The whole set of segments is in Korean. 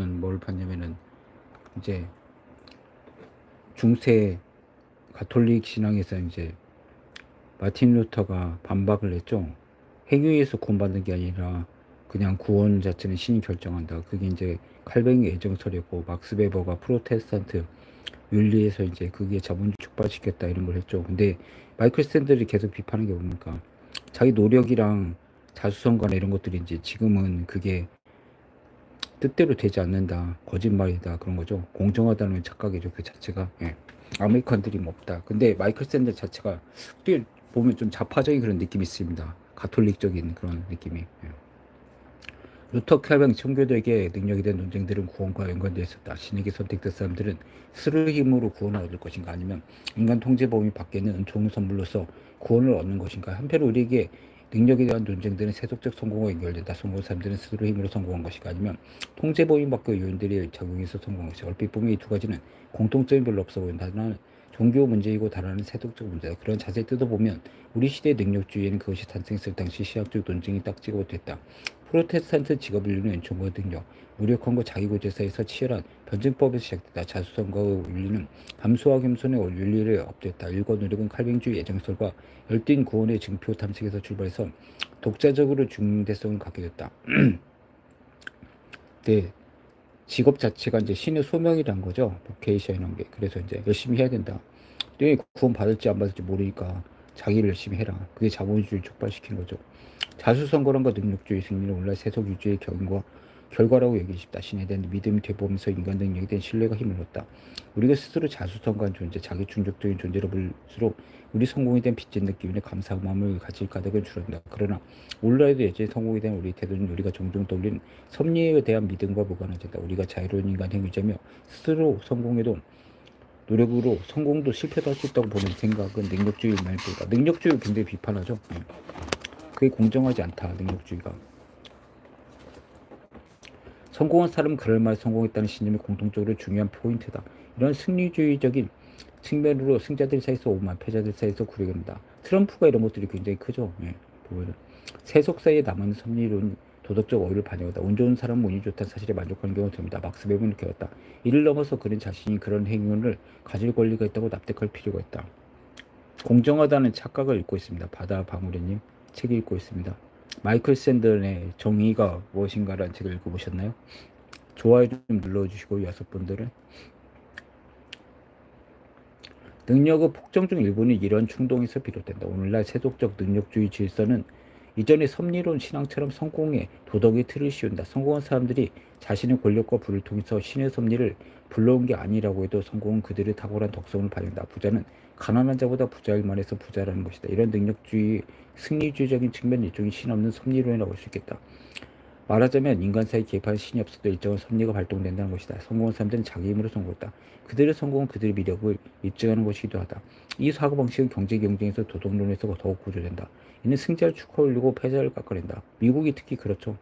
뭘 봤냐면은 이제 중세 가톨릭 신앙에서 이제 마틴 루터가 반박을 했죠. 행위에서 구원받는 게 아니라 그냥 구원 자체는 신이 결정한다. 그게 이제 칼뱅이 애정설이고 막스 베버가 프로테스탄트 윤리에서 이제 그게 자본주의 촉발시켰다 이런 걸 했죠. 근데 마이클 샌들이 계속 비판한 게 뭡니까? 자기 노력이랑 자수성가나 이런 것들이 이제 지금은 그게 뜻대로 되지 않는다. 거짓말이다. 그런 거죠. 공정하다는 착각이죠. 그 자체가. 예. 아메리칸 드림 없다. 근데 마이클 샌들 자체가 어떻게 보면 좀 좌파적인 그런 느낌이 있습니다. 가톨릭적인 그런 느낌이. 예. 루터 칼뱅 청교도에게 능력이 된 논쟁들은 구원과 연관되어 있었다. 신에게 선택된 사람들은 스스로의 힘으로 구원을 얻을 것인가 아니면 인간 통제 범위 밖에는 은총의 선물로서 구원을 얻는 것인가. 한편 우리에게 능력에 대한 논쟁들은 세속적 성공과 연결된다. 성공한 사람들은 스스로 힘으로 성공한 것인가 아니면 통제 범위 밖의 요인들이 작용해서 성공한 것이 얼핏 보면 이 두 가지는 공통점이 별로 없어 보인다. 하나는 종교 문제이고 다른 세속적 문제다. 그런 자세히 뜯어보면 우리 시대의 능력주의에는 그것이 탄생했을 당시 시학적 논쟁이 딱 찍어 됐다. 프로테스탄트 직업 윤리는 은총과 능력, 무력함과 자기고제 사이에서 치열한 변증법에서 시작됐다. 자수성과의 윤리는 감수와 겸손의 윤리를 업됐다. 일과 노력은 칼뱅주의 예정설과 열띤 구원의 증표 탐색에서 출발해서 독자적으로 중대성을 갖게 됐다. 네, 직업 자체가 이제 신의 소명이란 거죠. 보케이션이라는 게. 그래서 이제 열심히 해야 된다. 네, 구원 받을지 안 받을지 모르니까 자기를 열심히 해라. 그게 자본주의를 촉발시킨 거죠. 자수성거란과 능력주의 승리는 오늘날 세속 유지의 경과 결과라고 여기고 싶다. 신에 대한 믿음이 되보면서 인간 능력에 대한 신뢰가 힘을 얻다. 우리가 스스로 자수성가한 존재, 자기 충족적인 존재로 볼수록 우리 성공에 대한 빚진 느낌이나 감사한 마음을 가질 가닥은 줄어든다. 그러나 오늘날에도 예전의 성공에 대한 우리 태도는 우리가 종종 떠올리는 섭리에 대한 믿음과 무관해진다. 우리가 자유로운 인간의 유지며 스스로 성공해도 노력으로 성공도 실패도 할 수 있다고 보는 생각은 능력주의일 말보다 능력주의를 굉장히 비판하죠. 예. 그게 공정하지 않다. 능력주의가. 성공한 사람은 그럴 말 성공했다는 신념이 공통적으로 중요한 포인트다. 이런 승리주의적인 측면으로 승자들 사이에서 오만, 패자들 사이에서 구려된다. 트럼프가 이런 것들이 굉장히 크죠. 예, 보면은 세속 사이에 남은 섭리론 도덕적 어휘를 반영하다. 운 좋은 사람은 운이 좋다는 사실에 만족하는 경우가 됩니다. 막스 이렇게 했다. 이를 넘어서 그는 자신이 그런 행운을 가질 권리가 있다고 납득할 필요가 있다. 공정하다는 착각을 읽고 있습니다. 바다 방울이님 책 읽고 있습니다. 마이클 샌들의 정의가 무엇인가라는 책을 읽어보셨나요? 좋아요 좀 눌러주시고 여섯 분들은 능력의 폭정 중 일부는 이런 충동에서 비롯된다. 오늘날 세속적 능력주의 질서는 이전의 섭리론 신앙처럼 성공의 도덕의 틀을 씌운다. 성공한 사람들이 자신의 권력과 부를 통해서 신의 섭리를 불러온 게 아니라고 해도 성공은 그들의 탁월한 덕성을 발현다. 부자는 가난한 자보다 부자일 만해서 부자라는 것이다. 이런 능력주의, 승리주의적인 측면 일종의 신 없는 섭리론이라고 할수 있겠다. 말하자면 인간 사이 개입한 신이 없어도 일정한 섭리가 발동된다는 것이다. 성공한 사람들은 자기 힘으로 성공했다. 그들의 성공은 그들의 미력을 입증하는 것이기도 하다. 이 사고 방식은 경제 경쟁에서 도덕론에서 더욱 구조된다. 이는 승자를 축하 올리고 패자를 깎아낸다. 미국이 특히 그렇죠.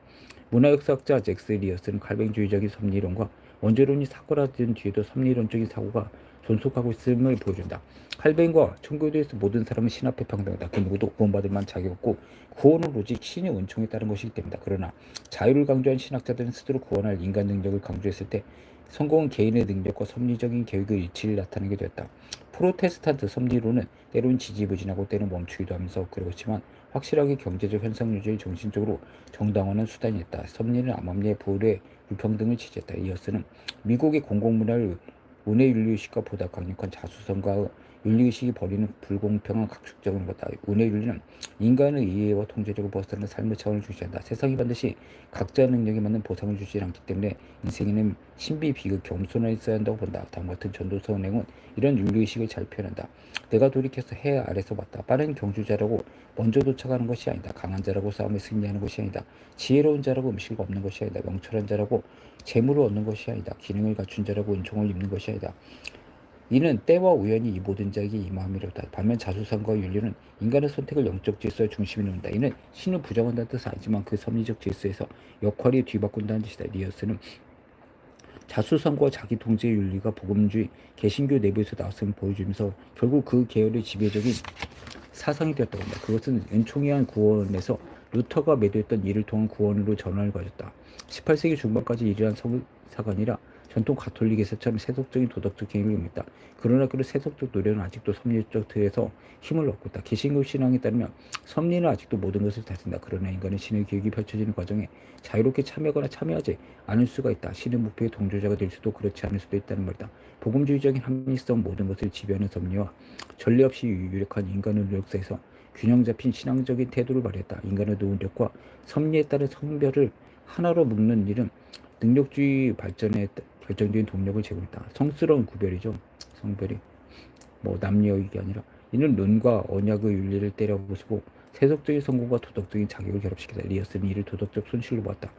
문화역사학자 잭스 리어스는 칼뱅주의적인 섭리론과 원죄론이 사고라든 뒤에도 섭리론적인 사고가 존속하고 있음을 보여준다. 칼뱅과 청교도에서 모든 사람은 신 앞에 평등하다. 그 누구도 구원받을 만 자격 없고 구원은 오직 신의 은총에 따른 것이기 때문이다. 그러나 자유를 강조한 신학자들은 스스로 구원할 인간 능력을 강조했을 때 성공은 개인의 능력과 섭리적인 계획의 일치를 나타내게 되었다. 프로테스탄트 섭리론은 때로는 지지부진하고 때로는 멈추기도 하면서 그렇지만 확실하게 경제적 현상 유지의 정신적으로 정당화는 수단이었다. 섭리는 암암리의 보호의 불평등을 지지했다. 이어스는 미국의 공공문화를 운해윤리의식과 보다 강력한 자수성과 윤리의식이 벌이는 불공평한 각축적인 거다. 운해윤리는 인간의 이해와 통제력을 벗어나는 삶의 차원을 주시한다. 세상이 반드시 각자 능력에 맞는 보상을 주지 않기 때문에 인생에는 신비, 비극, 겸손함이 있어야 한다고 본다. 다음 같은 전도서 운행은 이런 윤리의식을 잘 표현한다. 내가 돌이켜서 해 아래서 왔다. 빠른 경주자라고 먼저 도착하는 것이 아니다. 강한 자라고 싸움에 승리하는 것이 아니다. 지혜로운 자라고 음식을 얻는 것이 아니다. 명철한 자라고 재물을 얻는 것이 아니다. 기능을 갖춘 자라고 은총을 입는 것이 아니다. 이는 때와 우연히 이 모든 자에게 임함이로다. 반면 자수성과 윤리는 인간의 선택을 영적 질서의 중심에 놓는다. 이는 신을 부정한다는 뜻은 아니지만 그 섭리적 질서에서 역할이 뒤바꾼다는 뜻이다. 리어스는 자수성과 자기 통제의 윤리가 복음주의 개신교 내부에서 나왔음을 보여주면서 결국 그 계열의 지배적인 사상이 되었다고 합니다. 그것은 은총에 의한 구원에서 루터가 매도했던 이를 통한 구원으로 전환을 가졌다. 18세기 중반까지 이러한 성, 사관이라 전통 가톨릭에서처럼 세속적인 도덕적 의미했다. 그러나 그런 세속적 노력은 아직도 섭리적 틀에서 힘을 얻고 있다. 개신교 신앙에 따르면 섭리는 아직도 모든 것을 다진다. 그러나 인간은 신의 계획이 펼쳐지는 과정에 자유롭게 참여하거나 참여하지 않을 수가 있다. 신의 목표의 동조자가 될 수도 그렇지 않을 수도 있다는 말이다. 복음주의적인 합리성 모든 것을 지배하는 섭리와 전례 없이 유력한 인간의 노력사에서 균형 잡힌 신앙적인 태도를 발휘했다. 인간의 노력과 섭리에 따른 성별을 하나로 묶는 일은 능력주의 발전에 결정적인 동력을 제공했다. 성스러운 구별이죠. 성별이 뭐 남녀 이게 아니라 이는 론과 언약의 윤리를 때려부수고 세속적인 성공과 도덕적인 자격을 결합시키다. 리어스는 이를 도덕적 손실로 보았다.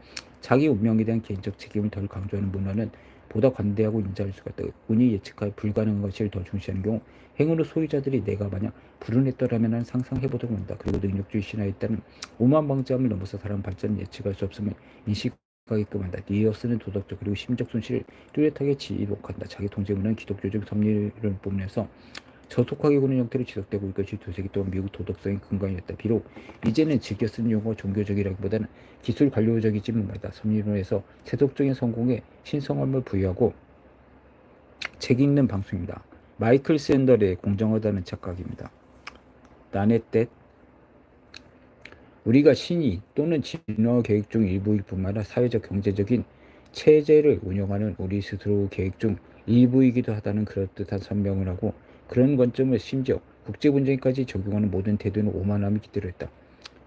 자기 운명에 대한 개인적 책임을 덜 강조하는 문화는 보다 관대하고 인자할 수가 있다. 운이 예측하여 불가능한 것을 더 중시하는 경우 행운의 소유자들이 내가 만약 불운했더라면 상상해보도록 한다. 그리고 능력주의 신화에 따른 오만방자함을 넘어서 사람 발전을 예측할 수 없음을 인식 하게끔 한다. 리어스는 도덕적 그리고 심적 손실을 뚜렷하게 지목한다. 자기 통제문은 기독교적 섭리를 뽐내서 저속하게 구는 형태로 지속되고 이것이 두세기 동안 미국 도덕성의 근간이었다. 비록 이제는 즐겨 쓰는 용어가 종교적이라기보다는 기술 관료적이지만 말다. 섭리론에서 세속적인 성공에 신성함을 부여하고 책 읽는 방송입니다. 마이클 샌더의 공정하다는 착각입니다. 나의 때 우리가 신이 또는 진화 계획 중 일부일 뿐만 아니라 사회적 경제적인 체제를 운영하는 우리 스스로 계획 중 일부이기도 하다는 그럴듯한 설명을 하고 그런 관점을 심지어 국제 분쟁까지 적용하는 모든 태도는 오만함이 깃들어 있다.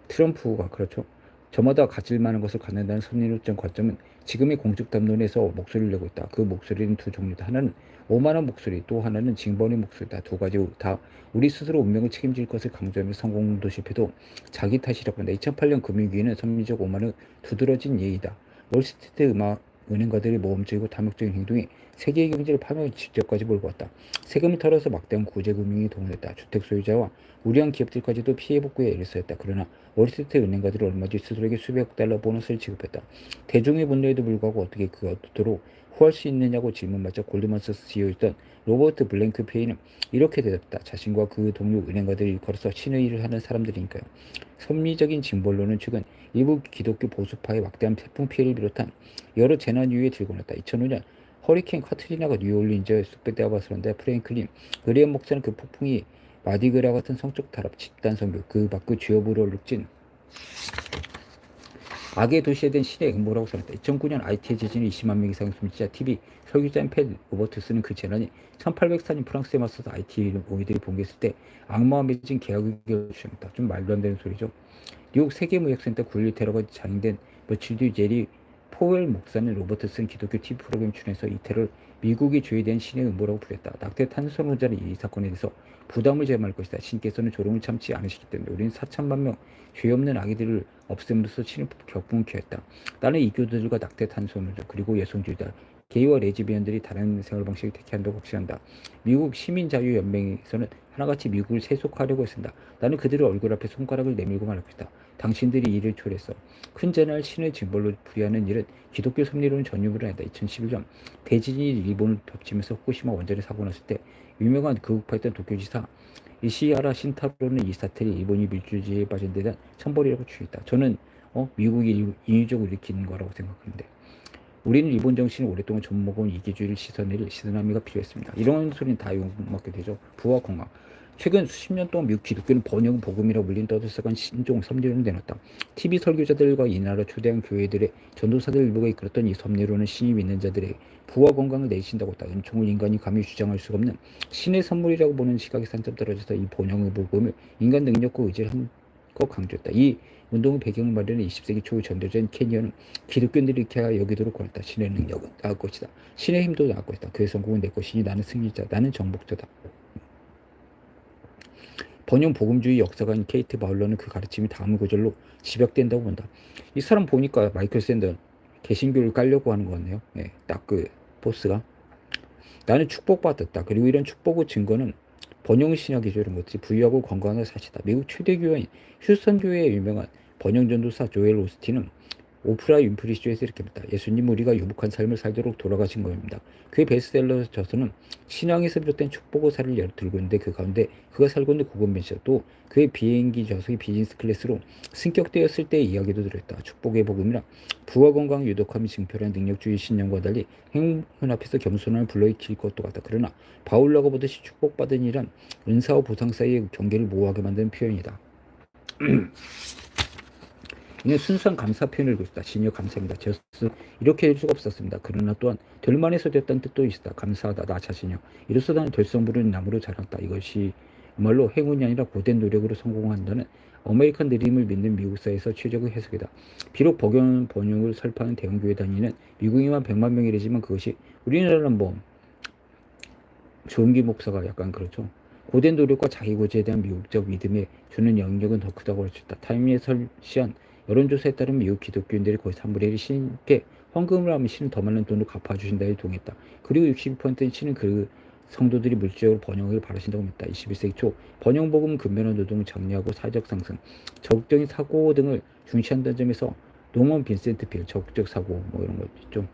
트럼프가 그렇죠. 저마다 가질 만한 것을 갖는다는 선리론적 관점은 지금의 공적 담론에서 목소리를 내고 있다. 그 목소리는 두 종류다. 하나는 오만한 목소리, 또 하나는 징벌의 목소리다. 두 가지 다 우리 스스로 운명을 책임질 것을 강조하며 성공도 실패도 자기 탓이라고 한다. 2008년 금융위기는 선미적 오만의 두드러진 예이다. 월스트리트 음악 은행가들의 모험적이고 탐욕적인 행동이 세계 경제를 파멸 직접까지 몰고 왔다. 세금을 털어서 막대한 구제금융이 동원했다. 주택 소유자와 우량한 기업들까지도 피해 복구에 애를 쓰였다. 그러나 월스트리트 은행가들은 얼마 뒤 스스로에게 수백 달러 보너스를 지급했다. 대중의 분노에도 불구하고 어떻게 그것도록 후할 수 있느냐고 질문받자 골드만서스 CEO였던 로버트 블랭크 페이는 이렇게 대답했다. 자신과 그 동료 은행가들을 일컬어서 신의 일을 하는 사람들이니까요. 섭리적인 징벌론은 최근 일부 기독교 보수파의 막대한 태풍 피해를 비롯한 여러 재난 이후에 들고났다. 2005년 허리케인 카트리나가 뉴올리인즈에 쑥배되어 봤었는데 프랭클린 의리언 목사는 그 폭풍이 마디그라 같은 성적 타락 집단 선교 그 밖의 주요부를 룩진 악의 도시에 된 신의 음모라고 설했다. 2009년 IT 지진이 20만 명 이상 숨지자 TV 설계자인 팻 로버트스는 그 재난이 1804년 프랑스에 맞서서 IT 오이들이 봉기했을 때 악마와 맺은 계약을 주장했다. 좀 말도 안 되는 소리죠. 뉴욕 세계무역센터 9.11 테러가 장인된 며칠 뒤 제리 포웰 목사는 로버트슨 기독교 TV 프로그램 출연해서 이 테러를 미국이 죄된 신의 음모라고 부렸다. 낙태 탄소론자는 이 사건에 대해서 부담을 제공할 것이다. 신께서는 조롱을 참지 않으시기 때문에 우리는 4천만 명 죄 없는 아기들을 없앰으로써 신을 격분케 했다. 나는 이교도들과 낙태 탄소론자 그리고 여성주의자 게이와 레즈비언들이 다른 생활 방식을 택한다고 확신한다. 미국 시민자유연맹에서는 하나같이 미국을 세속하려고 했습니다. 나는 그들의 얼굴 앞에 손가락을 내밀고 말할 것이다. 당신들이 이를 초래했어. 큰 재난을 신의 징벌로 부리하는 일은 기독교 섭리로는 전유물을 한다. 2011년 대지진이 일본을 덮치면서 후쿠시마 원전에 사고 났을 때 유명한 극우파였던 도쿄지사 이시하라 신타로는 이 사태를 일본이 밀주지에 빠진 데 대한 천벌이라고 추했다. 저는 어, 미국이 인위적으로 일으키는 거라고 생각하는데 우리는 일본 정신을 오랫동안 접먹은 이기주의를 씻어낼 시드나미가 필요했습니다. 이런 소리는 다 욕먹게 되죠. 부와 건강. 최근 수십 년 동안 미국 기독교는 번영 복음이라고 불린 떠들썩한 신종 섭리론을 내놨다. TV 설교자들과 이 나라 초대한 교회들의 전도사들 일부가 이끌었던 이 섭리론은 신이 믿는 자들의 부와 건강을 내신다고 했다. 은총을 인간이 감히 주장할 수가 없는 신의 선물이라고 보는 시각이 산점 떨어져서 이 번영의 복음을 인간 능력과 의지를 한껏 강조했다. 이 운동의 배경을 마련한 20세기 초 전도자인 캐니언은 기독교인들이 이렇게 여기도록 권했다. 신의 능력은 나을 것이다. 신의 힘도 나을 것이다. 그의 성공은 내 것이니 나는 승리자, 나는 정복자다. 번영 복음주의 역사가인 케이트 바울러는 그 가르침이 다음 구절로 집약된다고 본다. 이 사람 보니까 마이클 샌더 개신교를 깔려고 하는 것 같네요. 네, 딱그 포스가 나는 축복받았다. 그리고 이런 축복의 증거는 번영 신학이죠. 이런 것들이 부유하고 건강한 사실이다. 미국 최대 교회인 휴스턴 교회의 유명한 번영 전도사 조엘 오스틴은 오프라 윈프리 쇼에서 이렇게 합니다. 예수님 우리가 유복한 삶을 살도록 돌아가신 겁니다. 그의 베스트셀러 저서는 신앙에서 비롯된 축복의 사를 열 들고 있는데 그 가운데 그가 살고 있는 고건벤시아 또 그의 비행기 저석이 비즈니스 클래스로 승격되었을 때의 이야기도 들어있다. 축복의 복음이라 부와 건강 유독함이 증표라는 능력주의 신념과 달리 행운 앞에서 겸손함을 불러일으킬 것도 같다. 그러나 바울라가 보듯이 축복받은 이란 은사와 보상 사이의 경계를 모호하게 만드는 표현이다. 이는 순수한 감사 표현을 있다. 진여 감사입니다. 저 스스로 이렇게 할 수가 없었습니다. 그러나 또한 될 만해서 됐다는 뜻도 있다. 감사하다. 나 자신이요. 이로써 나는 될성 부르는 나무로 자랐다. 이것이 말로 행운이 아니라 고된 노력으로 성공한다는 아메리칸 드림을 믿는 미국 사회에서 최적의 해석이다. 비록 복연 번영을 설파하는 대형교회 다니는 미국인만 100만 명이라지만 그것이 우리나라는 뭐 조은기 목사가 약간 그렇죠. 고된 노력과 자기 고지에 대한 미국적 믿음에 주는 영향력은 더 크다고 할 수 있다. 타임리에 설시한 여론조사에 따르면 미국 기독교인들이 거의 3분의 1이 신께 헌금을 하면 신은 더 많은 돈을 갚아주신다에 동했다. 그리고 62%는 신은 그 성도들이 물질적으로 번영을 바라신다고 합니다. 21세기 초 번영복음 근면한 노동을 정리하고 사회적 상승, 적극적인 사고 등을 중시한다는 점에서 노먼 빈센트 필 적극적 사고 뭐 이런 것 있죠.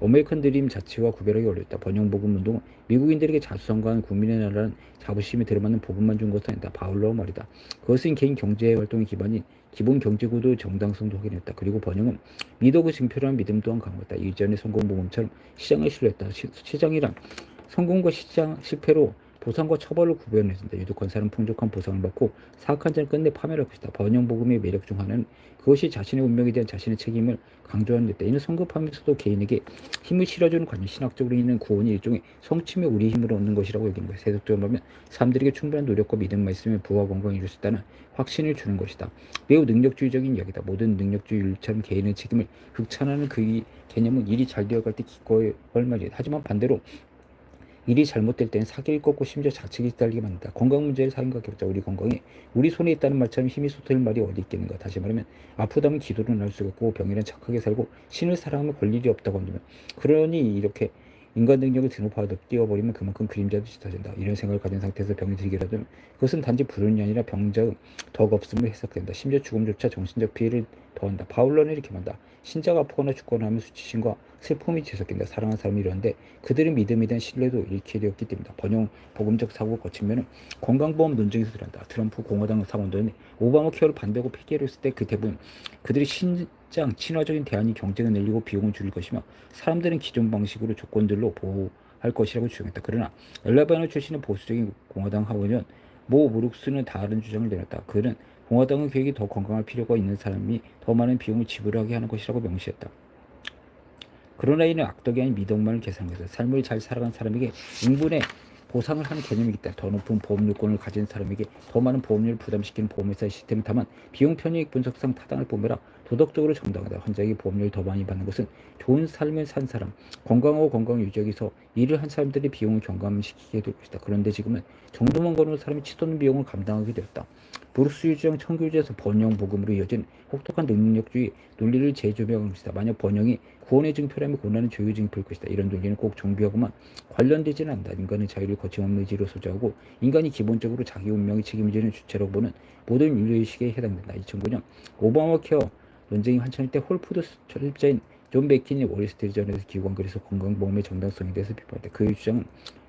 어메리칸 드림 자체와 구별하기 어렵다. 번영 복음 운동은 미국인들에게 자수성가한 국민의 나라는 자부심에 들어맞는 복음만 준 것은 아니다. 바울로 말이다. 그것은 개인 경제 활동의 기반인 기본 경제구도 정당성도 확인했다. 그리고 번영은 미덕의 증표라는 믿음 또한 강화했다. 이전의 성공 복음처럼 시장을 신뢰했다. 시, 시장이란 성공과 시장 실패로 보상과 처벌을 구별해준다. 유독한 사람 풍족한 보상을 받고 사악한 자는 끝내 파멸할 것이다. 번영복음의 매력 중 하나는 그것이 자신의 운명에 대한 자신의 책임을 강조하는 데다. 이는 성급하면서도 개인에게 힘을 실어주는 관념, 신학적으로 있는 구원이 일종의 성침에 우리의 힘을 얻는 것이라고 여기는 거예요. 세속적으로 보면 사람들에게 충분한 노력과 믿음만 있으면 부와 건강을 이룰 수 있다는 확신을 주는 것이다. 매우 능력주의적인 이야기다. 모든 능력주의 윤리처럼 개인의 책임을 극찬하는 그 개념은 일이 잘 되어갈 때 기꺼이 얼마지. 하지만 반대로 일이 잘못될 때는 사기를 꺾고 심지어 자책이 달리게 만든다. 건강 문제를 사인과 겹자 우리 건강이 우리 손에 있다는 말처럼 힘이 쏟을 말이 어디 있겠는가. 다시 말하면 아프다면 기도를 할 수가 있고 병이란 착하게 살고 신을 사랑하면 걸 일이 없다고 한다면 그러니 이렇게 인간 능력을 드높아도 띄워버리면 그만큼 그림자도 짙어진다. 이런 생각을 가진 상태에서 병이 들기라도 그것은 단지 불운이 아니라 병자의 덕 없음으로 해석된다. 심지어 죽음조차 정신적 피해를 더한다. 바울러는 이렇게 말한다. 신자가 아프거나 죽거나 하면 수치심과 슬픔이 뒤섞인다. 사랑하는 사람이 이러는데 그들의 믿음에 대한 신뢰도 잃게 되었기 때문이다. 번영 복음적 사고가 거치면 건강보험 논쟁에서 들어간다. 트럼프 공화당 상원들은 오바마 케어를 반대하고 폐기를 했을 때 그 대부분 그들이 신장 친화적인 대안이 경쟁을 늘리고 비용을 줄일 것이며 사람들은 기존 방식으로 조건들로 보호할 것이라고 주장했다. 그러나 엘라바나 출신의 보수적인 공화당 하원의원 모 무룩스는 다른 주장을 내놨다. 그는 공화당의 계획이 더 건강할 필요가 있는 사람이 더 많은 비용을 지불하게 하는 것이라고 명시했다. 그러나 이는 악덕이 아닌 미덕만을 계산해서 삶을 잘 살아간 사람에게 인분의 보상을 하는 개념이기 때문에 더 높은 보험료권을 가진 사람에게 더 많은 보험료를 부담시키는 보험회사의 시스템을 다만 비용 편익 분석상 타당을 보매라 도덕적으로 정당하다. 환자에게 보험료를 더 많이 받는 것은 좋은 삶을 산 사람, 건강하고 건강 유지하기서 일을 한 사람들이 비용을 경감시키게 될 것이다. 그런데 지금은 정도만 거는 사람이 치솟는 비용을 감당하게 되었다. 브루스 유지형 청교제에서 번영 복음으로 이어진 혹독한 능력주의 논리를 재조명한 것이다. 만약 번영이 구원의 증표라면 고난은 조의 증표일 것이다. 이런 논리는 꼭 종교하고만 관련되지는 않는다. 인간의 자유를 거침없는 의지로 소지하고 인간이 기본적으로 자기 운명이 책임지는 주체라고 보는 모든 윤리의식에 해당된다. 2009년 오바마 케어 논쟁이 한창일 때 홀푸드 철자인 존 베킨이 월스트리트전에서 기고한 글에서 건강 보험의 정당성에 대해서 비판했다. 그의 주장은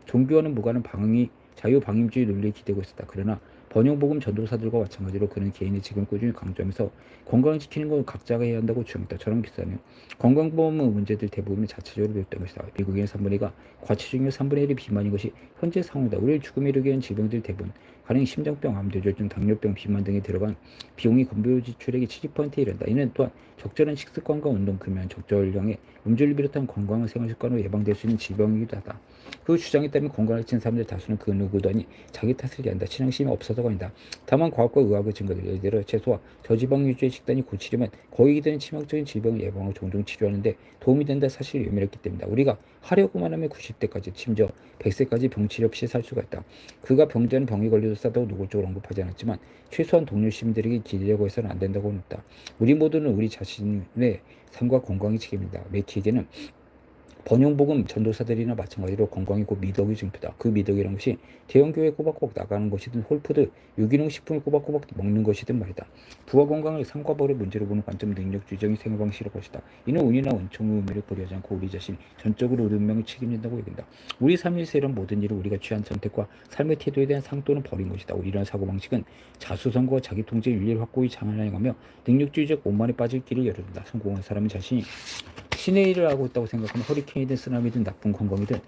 종교와는 무관한 방위 자유방임주의 논리에 기대고 있었다. 그러나 번영복음 전도사들과 마찬가지로 그는 개인의 지금 꾸준히 강조하면서 건강을 지키는 건 각자가 해야 한다고 주장했다. 저런 비슷하네요. 건강보험의 문제들 대부분이 자체적으로 비롯된 것이다. 미국의 3분의 1가 과체중의 3분의 1이 비만인 것이 현재 상황이다. 우리를 죽음에 이르게 하는 질병들 대부분 가령 심장병, 암 뇌졸중, 당뇨병, 비만 등에 들어간 비용이 건보 지출액의 70%에 이른다. 이는 또한 적절한 식습관과 운동, 금연, 적절량의 음주를 비롯한 건강한 생활 습관으로 예방될 수 있는 질병이기도 하다. 그 주장에 따르면 건강을 지닌 사람들 다수는 그 누구도 아니 자기 탓을 한다. 신앙심이 없어서가 아니다. 다만 과학과 의학의 증거들 예를 들어 채소와 저지방 위주의 식단이 고치려면 거액이 되는 치명적인 질병을 예방하고 종종 치료하는데 도움이 된다 사실이 외면했기 때문이다. 우리가 하려고만 하면 90대까지 심지어 100세까지 병치료 없이 살 수가 있다. 그가 병자는 병이 걸려도 싸다고 노골적으로 언급하지 않았지만 최소한 동료 시민들에게 기대려고 해서는 안 된다고 했다. 우리 모두는 우리 자신의 삶과 건강이 책임이다. 매키에게는 번영복음 전도사들이나 마찬가지로 건강이 곧 미덕의 증표다. 그 미덕이란 것이 대형교회 꼬박꼬박 나가는 것이든 홀푸드, 유기농 식품을 꼬박꼬박 먹는 것이든 말이다. 부와 건강을 상과 벌의 문제로 보는 관점 능력주의적인 생활 방식이라고 것이다. 이는 운이나 원청의 의미를 고려하지 않고 우리 자신 전적으로 우리 운명을 책임진다고 여긴다. 우리 이런 모든 일을 우리가 취한 선택과 삶의 태도에 대한 상도는 버린 것이다. 우리란 사고방식은 자수성과 자기통제 윤리를 확고히 장안하여가며 능력주의적 오만에 빠질 길을 열어둔다. 성공한 사람은 자신이 신의 일을 하고 있다고 생각하면 허리케인이든 쓰나미든 나쁜 건강이든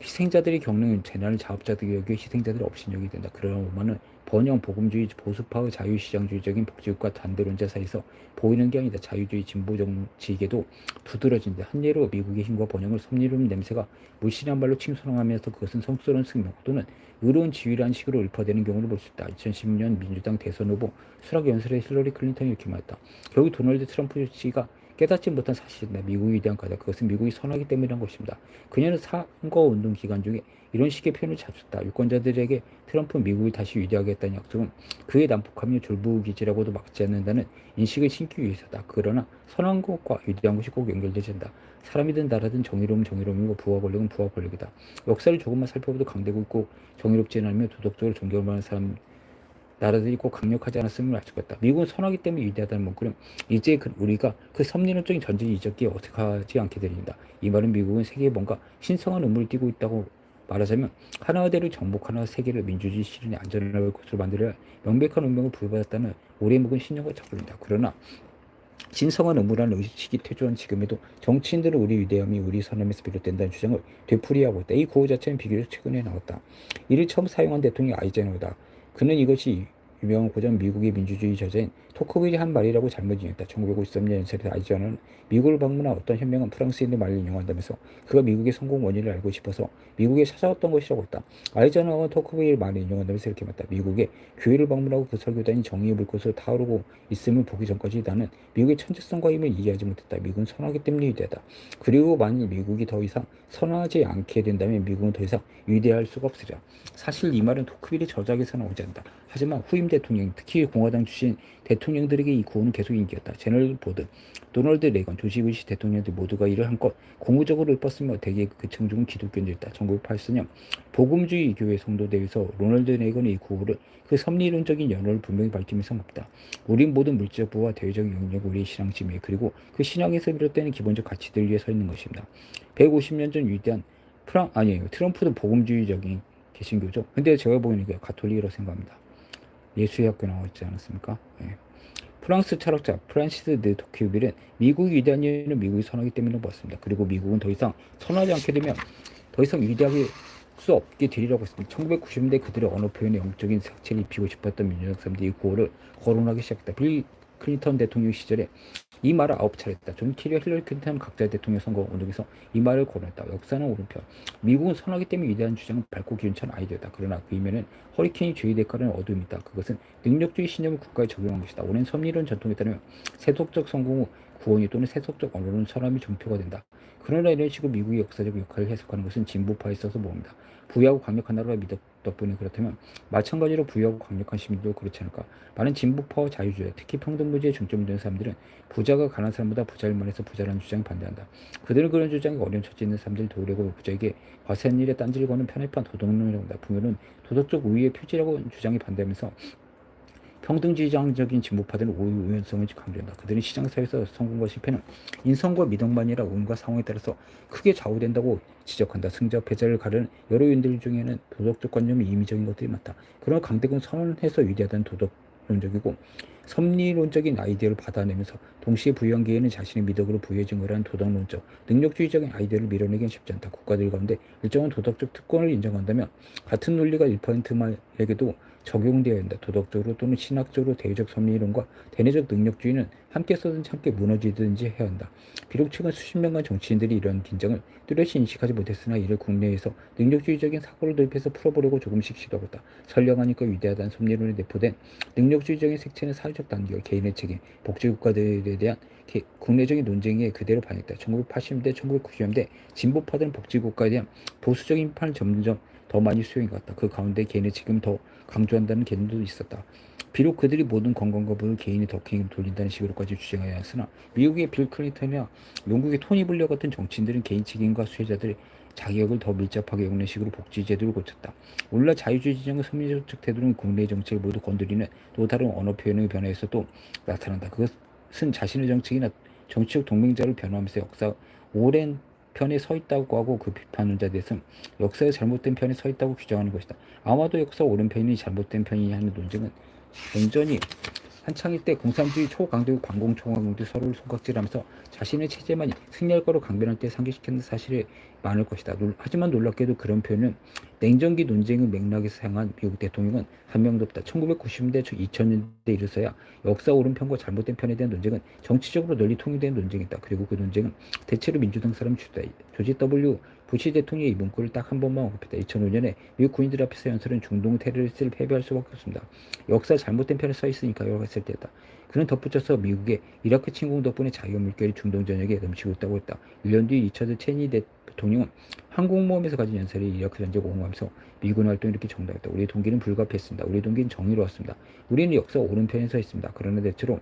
희생자들이 겪는 재난을 자업자들이 여겨 희생자들을 업신여기 된다. 그러나 오만은 번영 복음주의 보수파의 자유시장주의적인 복지국가 단대론자 사이에서 보이는 게 아니다. 자유주의 진보 정치에게도 두드러진다. 한 예로 미국의 힘과 번영을 섭리로운 냄새가 물씬한 말로 칭송하면서 그것은 성스러운 승명 또는 의로운 지위라는 식으로 읊어대는 경우를 볼 수 있다. 2016년 민주당 대선 후보 수락 연설에 힐러리 클린턴이 이렇게 말했다. 결국 도널드 트럼프 씨가 깨닫지 못한 사실이다. 미국이 위대한 가다. 그것은 미국이 선하기 때문이란 것입니다. 그녀는 선거운동 기간 중에 이런 식의 표현을 자주 썼다. 유권자들에게 트럼프 미국을 다시 위대하겠다는 약속은 그의 난폭하며 졸부기지라고도 막지 않는다는 인식을 심기 위해서다. 그러나 선한 것과 위대한 것이 꼭 연결되지 않는다. 사람이든 나라든 정의로움 정의로움이고 부와 권력은 부와 권력이다. 역사를 조금만 살펴봐도 강대국 꼭 정의롭지 않으며 도덕적으로 만한 사람 나라들이 꼭 강력하지 않았음을 알 수가 있다. 미국은 선하기 때문에 위대하다는 문구는 이제 그 우리가 그 섭리론적인 전쟁 이적기에 어색하지 않게 되린다. 이 말은 미국은 세계에 뭔가 신성한 의무를 띠고 있다고 말하자면 하나대를 정복하나 세계를 민주주의 실현의 안전한 곳으로 만들어야 명백한 운명을 부여받았다는 오래 묵은 신념을 잡는다. 그러나 신성한 의무라는 의식이 퇴조한 지금에도 정치인들은 우리 위대함이 우리 선함에서 비롯된다는 주장을 되풀이하고 있다. 이 구호 자체는 비교적 최근에 나왔다. 이를 처음 사용한 대통령이 아이젠호다. 그는 이것이 유명한 고전 미국의 민주주의 저자인 토크빌이 한 말이라고 잘못 인용했다. 1953년 연설에서 아이젠호는 미국을 방문한 어떤 현명한 프랑스인의 말을 인용한다면서 그가 미국의 성공 원인을 알고 싶어서 미국에 찾아왔던 것이라고 했다. 아이젠호가 토크빌의 말을 인용한다면서 이렇게 말했다. 미국의 교회를 방문하고 그 설교단이 정의의 불꽃으로 타오르고 있음을 보기 전까지 나는 미국의 천재성과 힘을 이해하지 못했다. 미국은 선하기 때문에 위대하다. 그리고 만일 미국이 더 이상 선하지 않게 된다면 미국은 더 이상 위대할 수가 없으리라. 사실 이 말은 토크빌의 저작에서 나오지 않는다. 하지만 후임 대통령, 특히 공화당 출신 대통령들에게 이 구호는 계속 인기였다. 제널 보드, 도널드 레건, 조지 부시 대통령들 모두가 이를 한껏 공무적으로 읊었으며 대개 그 청중은 기독교인들이다. 1984년 복음주의 교회 성도대회에서 로널드 레건의 이 구호를 그 섭리론적인 연호를 분명히 밝히면서 묻다. 우린 모든 물질적 부와 대외적인 영역 우리의 신앙심에 그리고 그 신앙에서 비롯되는 기본적 가치들 위에 서 있는 것입니다. 150년 전 위대한 프랑 아니에요. 트럼프도 복음주의적인 개신교죠. 근데 제가 보기에는 가톨릭이라고 생각합니다. 예수의 학교 나와 있지 않았습니까? 예. 프랑스 철학자 프란시스 드 토키우빌은 미국이 위대한 이유는 미국이 선하기 때문이라고 봤습니다. 그리고 미국은 더 이상 선하지 않게 되면 더 이상 위대하게 수 없게 되리라고 했습니다. 1990년대 그들의 언어 표현에 영적인 색채를 입히고 싶었던 민주당 사람들이 이 구호를 거론하기 시작했다. 빌 클린턴 대통령 시절에 이 말을 아홉 차례 했다. 존 키리와 힐러리 클린턴 각자의 대통령 선거 운동에서 이 말을 거론했다. 역사는 오른편. 미국은 선하기 때문에 위대한 주장은 밝고 기운찬 아이디어다. 그러나 그 이면은 허리케인이 주의 대가는 어둠이 있다. 그것은 능력주의 신념을 국가에 적용한 것이다. 오랜 섭리론 전통에 따르면 세속적 성공 후 구원이 또는 세속적 언론은 사람이 종표가 된다. 그러나 이런 식으로 미국의 역사적 역할을 해석하는 것은 진보파에 있어서 모릅니다. 부유하고 강력한 나라가 믿었 덕분에 그렇다면 마찬가지로 부유하고 강력한 시민도 그렇지 않을까? 많은 진보파와 자유주의, 특히 평등무지에 중점을 두는 사람들은 부자가 가난한 사람보다 부자를 만해서 부자라는 주장에 반대한다. 그들은 그런 주장에 어려운 처지에 있는 사람들을 도우려고 부자에게 과세한 일에 딴지를 거는 편협한 도덕론이라고 한다. 부모는 도덕적 우위의 표지라고 주장에 반대하면서 평등지향적인 진보파들은 우연성을 강조한다. 그들은 시장사회에서 성공과 실패는 인성과 미덕만이라 운과 상황에 따라서 크게 좌우된다고 지적한다. 승자 패자를 가르는 여러 요인들 중에는 도덕적 관념이 임의적인 것들이 많다. 그러나 강대군 선언해서 위대하다는 도덕론적이고 섭리론적인 아이디어를 받아내면서 동시에 부유한 기회는 자신의 미덕으로 부여해진 거라는 도덕론적, 능력주의적인 아이디어를 밀어내기는 쉽지 않다. 국가들 가운데 일정한 도덕적 특권을 인정한다면 같은 논리가 1%만에게도 적용되어야 한다. 도덕적으로 또는 신학적으로 대외적 섭리론과 대내적 능력주의는 함께 서든지 함께 무너지든지 해야 한다. 비록 최근 수십 년간 정치인들이 이런 긴장을 뚜렷이 인식하지 못했으나 이를 국내에서 능력주의적인 사고를 도입해서 풀어보려고 조금씩 시도하고 있다. 선량하니까 위대하다는 섭리론에 내포된 능력주의적인 색채는 사회적 단결, 개인의 책임, 복지국가들에 대한 국내적인 논쟁에 그대로 반영했다. 1980년대, 1990년대 진보파들은 복지국가에 대한 보수적인 판을 점점 더 많이 수용해 갔다. 그 가운데 개인의 책임을 더 강조한다는 개념도 있었다. 비록 그들이 모든 건강거부를 개인의 덕행으로 돌린다는 식으로까지 주장하여 했으나 미국의 빌 클린턴이나 영국의 토니 블레어 같은 정치인들은 개인 책임과 수혜자들의 자격을 더 밀접하게 여기는 식으로 복지 제도를 고쳤다. 오늘날 자유주의 진영의 선민적 태도는 국내 정책을 모두 건드리는 또 다른 언어 표현의 변화에서도 나타난다. 그것은 자신의 정책이나 정치적 동맹자를 변호하면서 역사 오랜 편에 서 있다고 하고 그 비판하는 자에 대해서는 역사의 잘못된 편에 서 있다고 규정하는 것이다. 아마도 역사 옳은 편이 잘못된 편이 하는 논쟁은 온전히 한창일 때 공산주의 초강대국 반공총화국들이 서로를 손각질하면서 자신의 체제만이 승리할 거로 강변할 때 상기시키는 사실이 많을 것이다. 놀- 하지만 놀랍게도 그런 표현은 냉전기 논쟁의 맥락에서 향한 미국 대통령은 한 명도 없다. 1990년대, 2000년대 이르서야 역사 옳은 편과 잘못된 편에 대한 논쟁은 정치적으로 널리 통일된 논쟁이다. 그리고 그 논쟁은 대체로 민주당 사람 주다. 조지 W. 부시 대통령의 이 문구를 딱 한 번만 언급했다. 2005년에 미국 군인들 앞에서 연설은 중동 테러리스트를 패배할 수밖에 없습니다. 역사 잘못된 편에 서 있으니까요. 했을 때다. 그는 덧붙여서 미국의 이라크 침공 덕분에 자유 물결이 중동 전역에 넘치고 있다고 했다. 1년 뒤 리처드 체니 대통령은 항공모함에서 가진 연설이 이라크 전쟁 옹호하면서 미군 활동을 이렇게 정당했다. 우리의 동기는 불가피했습니다. 우리의 동기는 정의로웠습니다. 우리는 역사 옳은 편에 서 있습니다. 그러나 대체로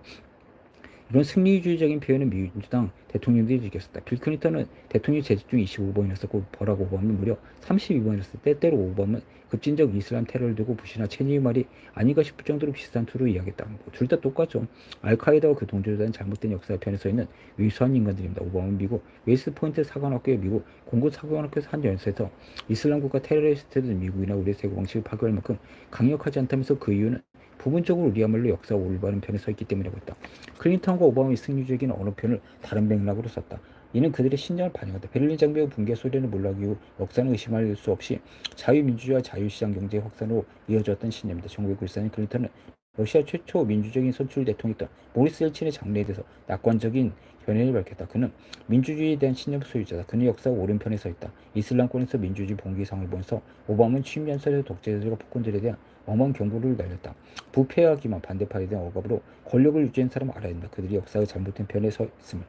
이런 승리주의적인 표현은 민주당 대통령들이 즐겼었다. 빌 클린턴은 대통령 재직 중 25번이었었고 버락 오바마는 무려 32번이었을 때 때때로 오바마는 급진적 이슬람 테러를 두고 부시나 체니의 말이 아닌가 싶을 정도로 비슷한 투로 이야기했다. 뭐 둘 다 똑같죠. 알카이다와 그 동조자는 잘못된 역사 편에 서 있는 위수한 인간들입니다. 오바마는 미국 웨스트 포인트 사관학교의 미국 공군 사관학교에서 한 연설에서 이슬람 국가 테러리스트들은 미국이나 우리의 세계방식을 파괴할 만큼 강력하지 않다면서 그 이유는 부분적으로 우리야말로 역사 올바른 편에 서 있기 때문이라고 했다. 클린턴과 오바마의 승리적인 언어 표현을 다른 맥락으로 썼다. 이는 그들의 신장을 반영한다. 베를린 장벽의 붕괴 소련의 몰락 이후 역사는 의심할 수 없이 자유민주주의와 자유시장 경제 확산으로 이어졌던 신념입니다. 1994년 클린턴은 러시아 최초 민주적인 선출 대통령이었던 모리스 옐친의 장래에 대해서 낙관적인 견해를 밝혔다. 그는 민주주의에 대한 신념 소유자다. 그는 역사 오른편에 서 있다. 이슬람권에서 민주주의 봉기상을 보면서 오바마는 취임 연설에서 독재자들과 폭군들에 대한 엄한 경고를 날렸다. 부패하기만 반대파에 대한 억압으로 권력을 유지한 사람을 알아야 된다. 그들이 역사의 잘못된 편에 서 있음을.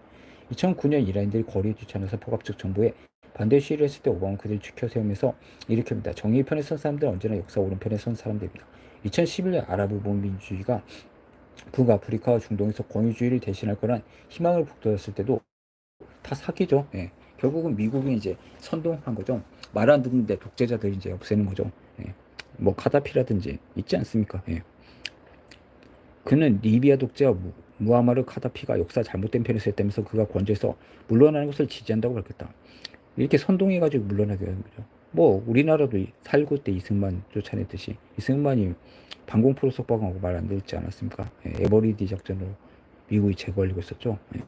2009년 이란인들이 거리에 뒤쳐나서 포갑적 정부에 반대 시위를 했을 때 오바마는 그들을 지켜 세우면서 이렇게 합니다. 정의의 편에 선 사람들은 언제나 역사 오른편에 선 사람들입니다. 2011년 아랍 봉민주의가 북아프리카와 중동에서 권위주의를 대신할 거란 희망을 북돋았을 때도 다 사기죠. 예. 결국은 미국이 이제 선동한 거죠. 말 안 듣는데 독재자들 이제 없애는 거죠. 예. 뭐 카다피라든지 있지 않습니까? 예. 그는 리비아 독재와 무, 무하마르 카다피가 역사 잘못된 편에서 했다면서 그가 권좌에서 물러나는 것을 지지한다고 밝혔다. 이렇게 선동해가지고 물러나게 하는 거죠. 뭐 우리나라도 이- 살구 때 이승만 쫓아냈듯이 이승만이 방공포로 속박하고 말안 듣지 않았습니까? 예, 에버리디 작전으로 미국이 제거하려고 했었죠. 예.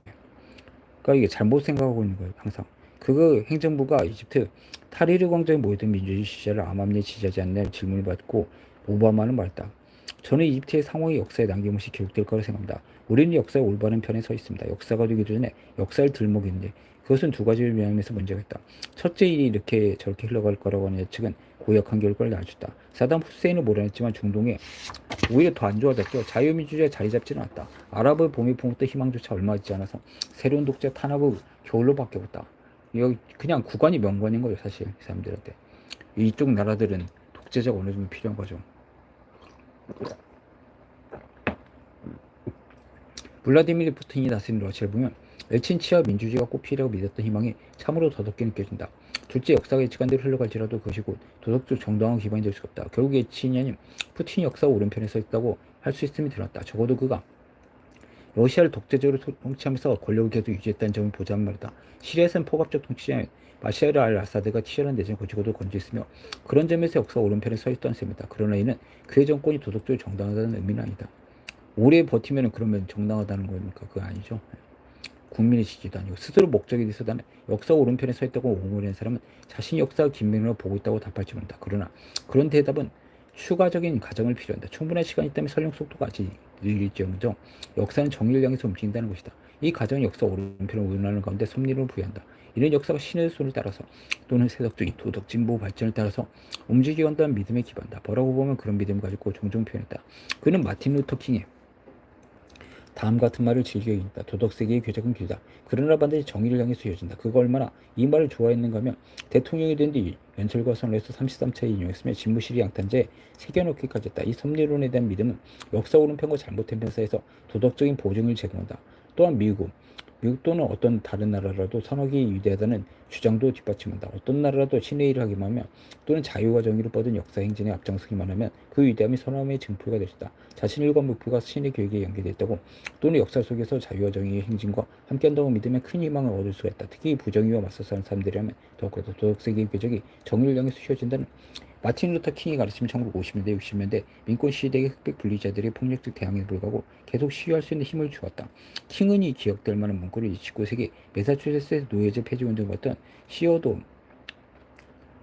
그러니까 이게 잘못 생각하고 있는 거예요, 항상. 그거 행정부가 이집트 타리르 광장에 모이던 민주주의 시절을 암암리에 지지하지 않냐는 질문을 받고 오바마는 말했다. 저는 이집트의 상황이 역사에 남김없이 기록될 거라 생각합니다. 우리는 역사의 올바른 편에 서 있습니다. 역사가 되기 전에 역사를 들먹이는데 그것은 두 가지 면에서 문제가 있다. 첫째 일이 이렇게 저렇게 흘러갈 거라고 하는 예측은 고약한 결과를 낳아줬다. 사담 후세인은 몰아냈지만 중동에 오히려 더 안 좋아졌죠. 자유민주주의가 자리 잡지는 않았다. 아랍의 봄이 품었던 희망조차 얼마 있지 않아서 새로운 독재 탄압의 겨울로 바뀌었다. 여기 그냥 구간이 명관인 거죠, 사실 이 사람들한테. 이쪽 나라들은 독재자가 어느 정도 필요한 거죠. 블라디미르 푸틴이 다스린 러시아를 보면 엘친 치와 민주주의가 꽃피라고 믿었던 희망이 참으로 더덥게 느껴진다. 둘째 역사가 예측한 대로 흘러갈지라도 그것이 곧 도덕적 정당한 기반이 될 수가 없다. 결국 예친이냐님 푸틴이 역사 오른편에 서 있다고 할 수 있음이 드러났다. 적어도 그가 러시아를 독재적으로 통치하면서 권력을 계속 유지했다는 점을 보자면 말이다. 시리아에서는 포갑적 통치자인 마샤르 알 아사드가 치열한 내전을 거치고도 건재했으며 그런 점에서 역사 오른편에 서 있다는 셈이다. 그러나 이는 그의 정권이 도덕적으로 정당하다는 의미는 아니다. 오래 버티면 그러면 정당하다는 거니까 그거 아니죠. 국민의 지지도 아니고 스스로 목적에 대해서는 역사 오른편에 서 있다고 옹호하는 사람은 자신이 역사가 긴면으로 보고 있다고 답할지 모른다. 그러나 그런 대답은 추가적인 가정을 필요한다. 충분한 시간이 있다면 설령 속도가 아직 느릴지언정 역사는 정의를 향해서 움직인다는 것이다. 이 가정이 역사 오른편을 운운하는 가운데 섭리를 부여한다. 이는 역사가 신의 손을 따라서 또는 세속적인 도덕 진보 발전을 따라서 움직여 간다는 믿음에 기반다. 뭐라고 보면 그런 믿음을 가지고 종종 표현했다. 그는 마틴 루터 킹의 다음 같은 말을 즐겨 읽는다. 도덕세계의 궤적은 길다. 그러나 반드시 정의를 향해 서 이어진다. 그가 얼마나 이 말을 좋아했는가 하면 대통령이 된 뒤 연설과 선언에서 33차에 인용했으며 집무실이 양탄자에 새겨넣기까지 했다. 이 섭리론에 대한 믿음은 역사 오른편과 잘못된 편사에서 도덕적인 보증을 제공한다. 또한 미국, 미국 또는 어떤 다른 나라라도 선악이 위대하다는 주장도 뒷받침한다. 어떤 나라라도 신의 일을 하기만 하면 또는 자유와 정의를 뻗은 역사 행진에 앞장서기만 하면 그 위대함이 선함의 증표가 될수 있다. 자신의 일과 목표가 신의 계획에 연계되어 있다고 또는 역사 속에서 자유와 정의의 행진과 함께한다고 믿으면 큰 희망을 얻을 수가 있다. 특히 부정의와 맞서 싸는 사람들이라면 더욱더 도덕 세계의 궤적이 정의를 향해서 휘어진다는 마틴 루터 킹이 가르친 1950년대, 60년대 민권 시대의 흑백 분리자들의 폭력적 대항에 불구하고 계속 시위할 수 있는 힘을 주었다. 킹은 이 기억될 만한 문구를 29세기 매사추세츠 노예제 폐지 운동을 했던 시어도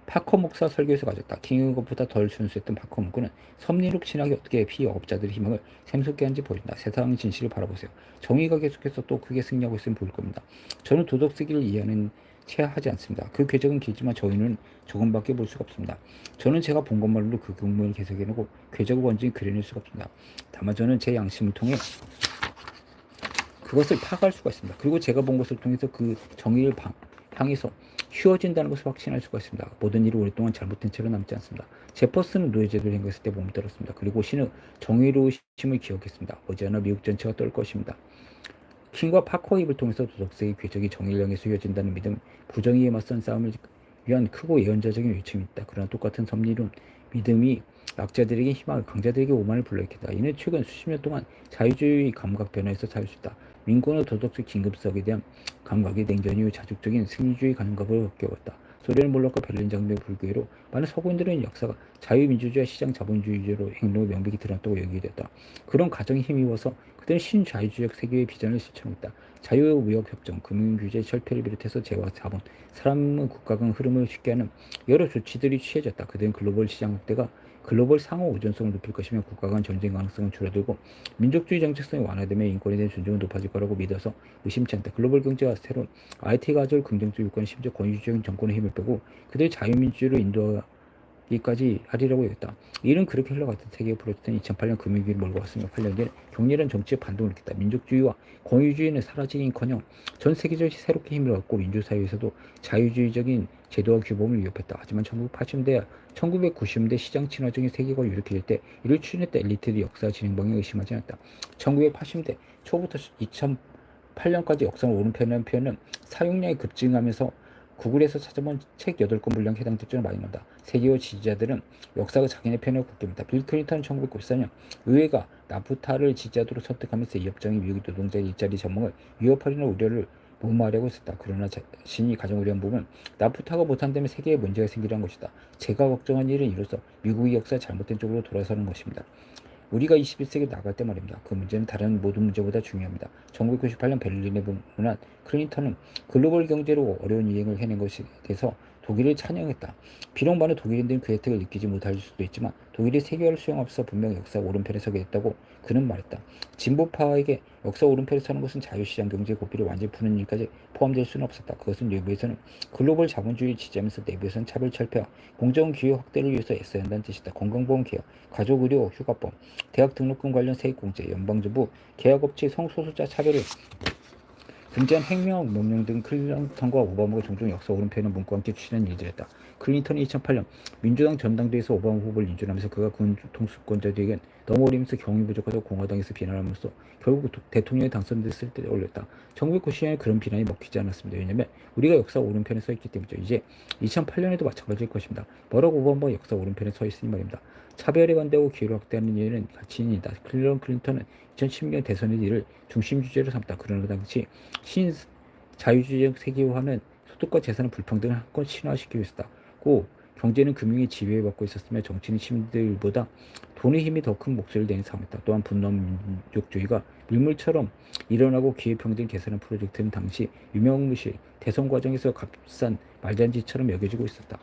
파커 목사 설교에서 가졌다. 킹의 것보다 덜 순수했던 파커 문구는 섭리룩 신학이 어떻게 피업자들의 희망을 샘솟게 하는지 보여준다. 세상 진실을 바라보세요. 정의가 계속해서 또 크게 승리하고 있으면 보일 겁니다. 저는 도덕 세계를 이해하는 채 하지 않습니다. 그 궤적은 길지만 저희는 조금밖에 볼 수가 없습니다. 저는 제가 본 것만으로 그 경문을 개석해놓고 궤적을 완전히 그려낼 수가 없습니다. 다만 저는 제 양심을 통해 그것을 파악할 수가 있습니다. 그리고 제가 본 것을 통해서 그 정의를 방, 향해서 휘어진다는 것을 확신할 수가 있습니다. 모든 일이 오랫동안 잘못된 채로 남지 않습니다. 제퍼슨은 노예제도를 행했을 때 몸들었습니다. 그리고 신은 정의로우심을 기억했습니다. 어제나 미국 전체가 떨 것입니다. 킹과 파커 입을 통해서 도덕세의 궤적이 정의를 향해서 이어진다는 믿음, 부정의에 맞선 싸움을 위한 크고 예언자적인 외침이 있다. 그러나 똑같은 섭리론, 믿음이 약자들에게 희망을, 강자들에게 오만을 불러일으킨다. 이는 최근 수십 년 동안 자유주의 감각 변화에서 찾을 수 있다. 민권의 도덕적 긴급성에 대한 감각이 냉전 이후 자족적인 승리주의 감각을 겪어왔다. 소련을 몰락과 베를린 장벽 불교회로 많은 서구인들은 역사가 자유민주주의와 시장 자본주의로 행동의 명백히 드러났다고 여기게 됐다. 그런 가정에 힘입어서 그들은 신자유주의적 세계의 비전을 실천했다. 자유 무역 협정, 금융 규제, 철폐를 비롯해서 재와 자본, 사람은 국가 간 흐름을 쉽게 하는 여러 조치들이 취해졌다. 그들은 글로벌 시장 확대가 글로벌 상호 의존성을 높일 것이며 국가 간 전쟁 가능성은 줄어들고 민족주의 정체성이 완화되며 인권에 대한 존중은 높아질 거라고 믿어서 의심치 않다. 글로벌 경제가 새로운 IT가 가져올 긍정적 요건 심지어 권위주의적인 정권의 힘을 빼고 그들의 자유민주주의로 인도하 기까지 하리라고 여겼다. 이는 그렇게 흘러갔던 세계 프로젝트는 2008년 금융위기를 몰고 왔으며 8년 뒤에 격렬한 정치의 반동을 일으켰다. 민족주의와 권위주의는 사라지긴커녕 전 세계적으로 새롭게 힘을 얻고 민주사회에서도 자유주의적인 제도와 규범을 위협했다. 하지만 1980년대, 1990년대 시장 친화적인 세계가 일으켜질 때 이를 추진했던 엘리트들이 역사 진행 방향을 의심하지 않았다. 1980년대 초부터 2008년까지 역사를 오른 편이라는 표현은 사용량이 급증하면서 구글에서 찾아본 책 8권 분량 해당 특징을 많이 넣는다. 세계의 지지자들은 역사가 자기네 편을 굳게입니다. 빌 클린턴은 1994년 의회가 나프타를 지지자도로 선택하면서 이 협정이 미국 노동자의 일자리 전망을 위협하려는 우려를 무마하려고 했었다. 그러나 자신이 가장 우려한 부분은 나프타가 못한다면 세계에 문제가 생기려는 것이다. 제가 걱정한 일은 이로써 미국의 역사 잘못된 쪽으로 돌아서는 것입니다. 우리가 21세기 나갈 때 말입니다. 그 문제는 다른 모든 문제보다 중요합니다. 1998년 베를린에 문한 클린턴은 글로벌 경제로 어려운 이행을 해낸 것에 대해서 독일을 찬양했다. 비록 많은 독일인들은 그 혜택을 느끼지 못할 수도 있지만 독일이 세계화를 수용하면서 분명 역사 오른편에 서게 됐다고 그는 말했다. 진보파에게 역사 오른편에 서는 것은 자유시장 경제 고삐를 완전히 푸는 일까지 포함될 수는 없었다. 그것은 외부에서는 글로벌 자본주의 지지하면서 내부에서는 차별 철폐와 공정 기회 확대를 위해서 애써야 한다는 뜻이다. 건강보험 개혁, 가족의료 휴가법, 대학 등록금 관련 세액공제, 연방정부, 계약업체 성소수자 차별을 등재한 행명, 명령 등 클린턴과 오바마가 종종 역사 오른편의 문구와 함께 추진한 일들이었다. 클린턴이 2008년 민주당 전당대회에서 오바마 후보를 인준하면서 그가 군 통수권자들에겐 어리면서 경험이 부족하다고 공화당에서 비난하면서 결국 대통령에 당선됐을 때 올렸다. 1990년에 그런 비난이 먹히지 않았습니다. 왜냐하면 우리가 역사 오른편에 서 있기 때문이죠. 이제 2008년에도 마찬가지일 것입니다. 버럭 오바마가 역사 오른편에 서 있으니 말입니다. 차별에 반대하고 기회를 확대하는 일은 가치인이다. 클리런 클린턴은 2010년 대선의 일을 중심 주제로 삼다. 그러나 당시 신 자유주의적 세계화는 소득과 재산의 불평등을 한껏 신화시키고 있었다 고 경제는 금융의 지배받고 있었으며 정치는 시민들보다 돈의 힘이 더 큰 목소리를 내는 상황이었다. 또한 분노 민족주의가 밀물처럼 일어나고 기회평등 개선의 프로젝트는 당시 유명무실 대선 과정에서 값싼 말잔치처럼 여겨지고 있었다.